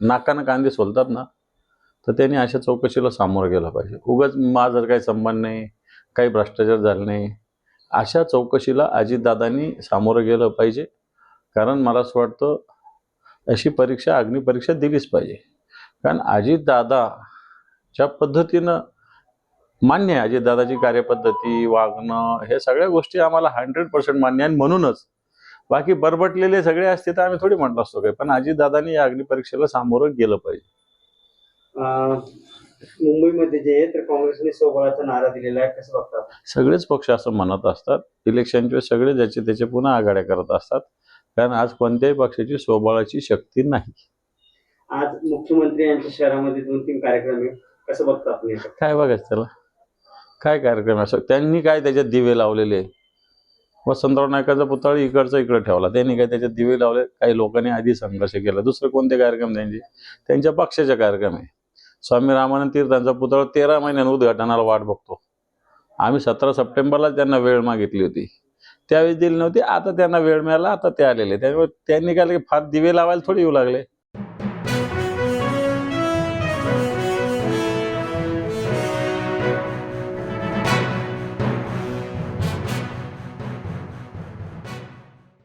नाकानं कांदे सोलतात ना तर त्यांनी अशा चौकशीला सामोरं गेलं पाहिजे. उगाच माझं काही संबंध नाही काही भ्रष्टाचार झाला नाही अशा चौकशीला अजितदादांनी सामोरं गेलं पाहिजे. कारण मला असं वाटतं अशी परीक्षा अग्निपरीक्षा दिलीच पाहिजे. कारण अजितदादा ज्या पद्धतीनं मान्य आहे अजितदादाची कार्यपद्धती वागणं हे सगळ्या गोष्टी आम्हाला हंड्रेड पर्सेंट मान्य आहे आणि म्हणूनच बाकी बरबटलेले सगळे असते तर आम्ही थोडी म्हटलं असतो काय पण अजितदादांनी या अग्निपरीक्षेला सामोरं गेलं पाहिजे. मुंबईमध्ये जे आहे तर काँग्रेसने स्वबळाचा नारा दिलेला आहे कसं बघतात? सगळेच पक्ष असं म्हणत असतात. इलेक्शनच्या वेळेस सगळे ज्याचे त्याचे पुन्हा आघाड्या करत असतात. कारण आज कोणत्याही पक्षाची स्वबळाची शक्ती नाही. आज मुख्यमंत्री यांच्या शहरामध्ये दोन तीन कार्यक्रम आहे कसं बघता आपण याचं? काय बघायचं त्याला? काय कार्यक्रम असं त्यांनी काय त्याच्यात दिवे लावलेले? वसंतराव नायकाचा पुतळा इकडचा इकडे ठेवला. त्यांनी काय त्याच्यात दिवे लावले काही लोकांनी आधी संघर्ष केला. दुसरे कोणते कार्यक्रम त्यांचे? त्यांच्या पक्षाचे कार्यक्रम आहे. स्वामी रामानंद तीर्थांचा पुतळा तेरा महिन्यानं उद्घाटनाला वाट बघतो. आम्ही सतरा सप्टेंबरला त्यांना वेळ मागितली होती. त्यावेळेस दिली नव्हती आता त्यांना वेळ मिळाला आता ते आलेले त्यामुळे त्यांनी काय फार दिवे लावायला थोडी येऊ लागले.